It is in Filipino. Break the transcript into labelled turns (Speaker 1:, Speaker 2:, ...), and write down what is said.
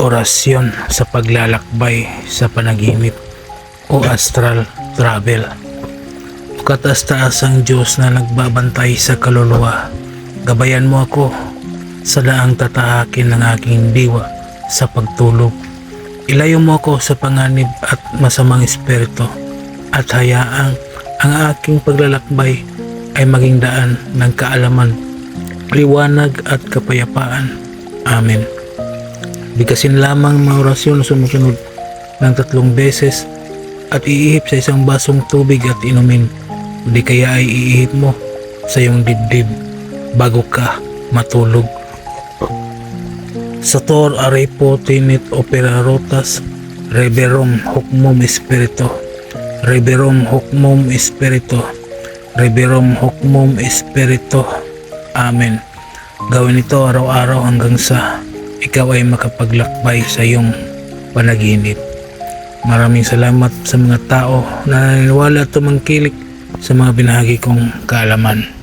Speaker 1: orasyon sa paglalakbay sa panaginip o astral travel. Kataas-taas ang Diyos na nagbabantay sa kaluluwa. Gabayan mo ako sa daang tatahakin ng aking diwa sa pagtulog. Ilayo mo ako sa panganib at masamang espiritu at hayaang ang aking paglalakbay ay maging daan ng kaalaman, liwanag at kapayapaan. Amen. Bigkasin lamang ang mga orasyon sumusunod ng tatlong beses at iihip sa isang basong tubig at inumin. Di kaya ay iihip mo sa iyong dibdib bago ka matulog. Sator arepo tinit opera rotas reverum hukmum espiritu reverum hukmum espiritu reverum hukmum espiritu Amen. Gawin ito araw-araw hanggang sa ikaw ay makapaglakbay sa iyong panaginip. Maraming salamat sa mga tao na naniniwala at tumangkilik sa mga binahagi kong kaalaman.